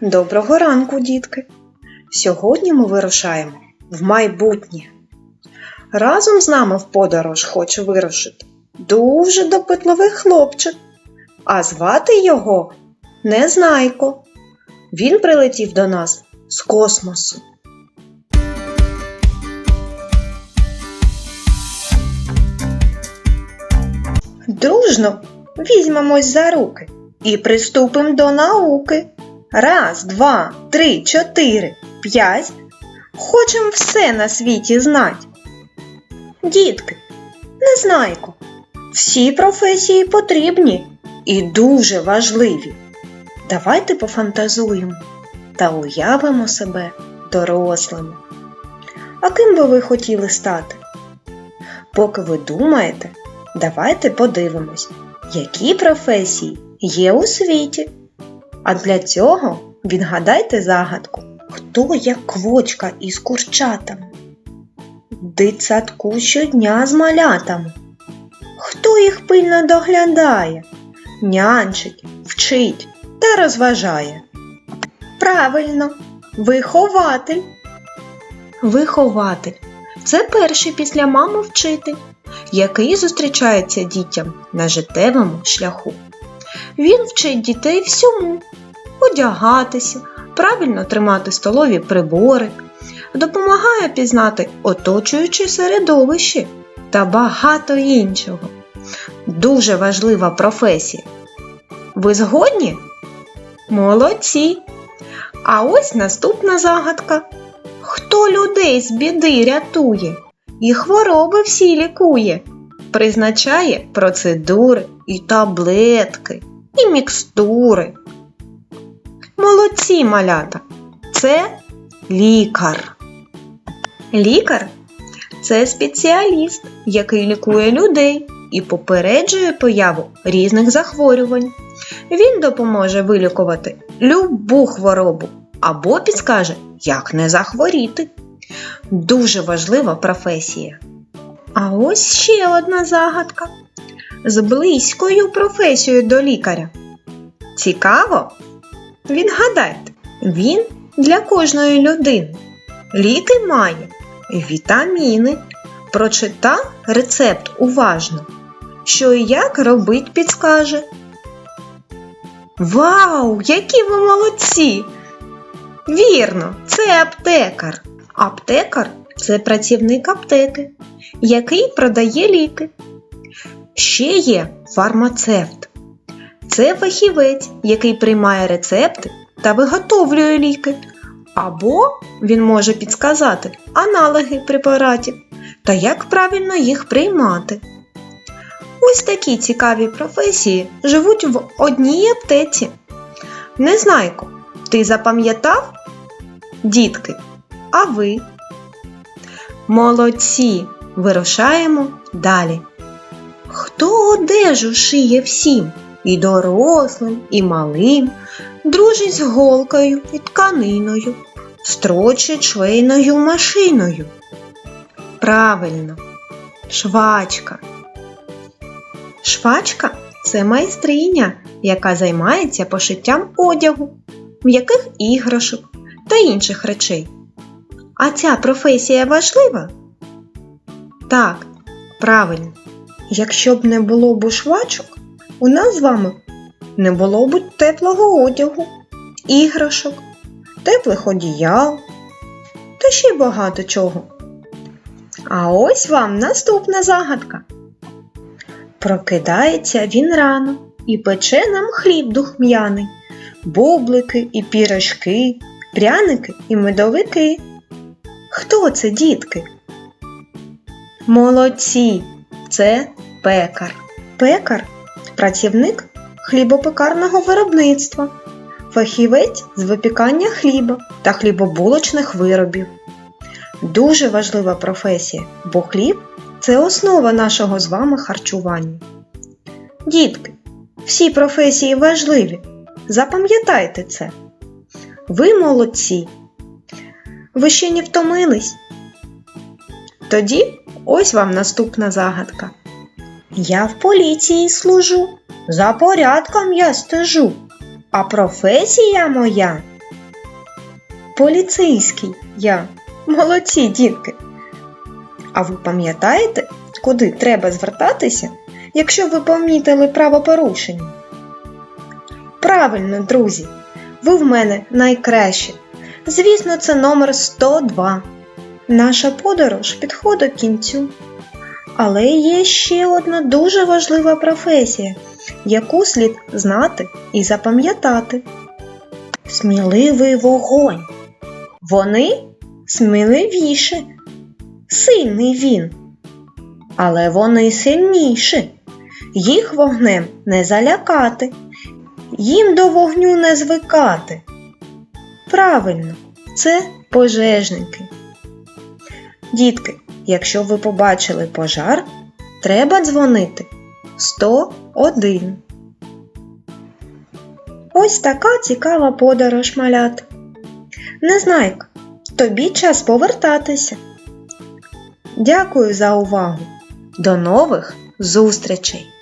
Доброго ранку, дітки! Сьогодні ми вирушаємо в майбутнє. Разом з нами в подорож хоче вирушити дуже допитливий хлопчик, а звати його Незнайко. Він прилетів до нас з космосу. Дружно візьмемось за руки і приступимо до науки. Раз, два, три, чотири, п'ять. Хочем все на світі знать. Дітки, незнайко, всі професії потрібні і дуже важливі. Давайте пофантазуємо та уявимо себе дорослими. А ким би ви хотіли стати? Поки ви думаєте, давайте подивимось, які професії є у світі. А для цього відгадайте загадку, хто як квочка із курчатами. Дитсадку щодня з малятами. Хто їх пильно доглядає, нянчить, вчить та розважає? Правильно, вихователь. Вихователь це перший після мами вчитель, який зустрічається дітям на життєвому шляху. Він вчить дітей всьому одягатися, правильно тримати столові прибори, допомагає пізнати оточуюче середовище та багато іншого. Дуже важлива професія. Ви згодні? Молодці! А ось наступна загадка. Хто людей з біди рятує і хвороби всі лікує? Призначає процедури і таблетки, і мікстури. Молодці малята! Це лікар. Лікар це спеціаліст, який лікує людей і попереджує появу різних захворювань. Він допоможе вилікувати любу хворобу або підскаже, як не захворіти. Дуже важлива професія. А ось ще одна загадка з близькою професією до лікаря. Цікаво? Відгадайте, він для кожної людини. Ліки має, вітаміни. Прочитав рецепт уважно, що і як робить підскаже. Вау, які ви молодці! Вірно, це аптекар. Аптекар це працівник аптеки, який продає ліки. Ще є фармацевт. Це фахівець, який приймає рецепти та виготовлює ліки. Або він може підсказати аналоги препаратів та як правильно їх приймати. Ось такі цікаві професії живуть в одній аптеці. Незнайко, ти запам'ятав? Дітки, а ви? Молодці! Вирушаємо далі. Хто одежу шиє всім? І дорослим, і малим, дружить з голкою і тканиною, строчить швейною машиною. Правильно, швачка. Швачка це майстриня, яка займається пошиттям одягу, м'яких іграшок та інших речей. А ця професія важлива? Так, правильно. Якщо б не було б швачок, у нас з вами не було б теплого одягу, іграшок, теплих одіял та ще багато чого. А ось вам наступна загадка. Прокидається він рано і пече нам хліб духм'яний, бублики і пірожки, пряники і медовики. Хто це, дітки? Молодці! Це пекар. Пекар працівник хлібопекарного виробництва, фахівець з випікання хліба та хлібобулочних виробів. Дуже важлива професія, бо хліб це основа нашого з вами харчування. Дітки, всі професії важливі. Запам'ятайте це. Ви молодці. Ви ще не втомились? Тоді ось вам наступна загадка. Я в поліції служу, за порядком я стежу, а професія моя поліцейський я. Молодці, дітки. А ви пам'ятаєте, куди треба звертатися, якщо ви помітили правопорушення? Правильно, друзі, ви в мене найкращі. Звісно, це номер 102. Наша подорож підходить кінцю. Але є ще одна дуже важлива професія, яку слід знати і запам'ятати. Сміливий вогонь. Вони сміливіші. Сильний він. Але вони сильніші. Їх вогнем не залякати, їм до вогню не звикати. Правильно, це пожежники. Дітки, якщо ви побачили пожар, треба дзвонити 101. Ось така цікава подорож малят. Незнайка, тобі час повертатися. Дякую за увагу. До нових зустрічей!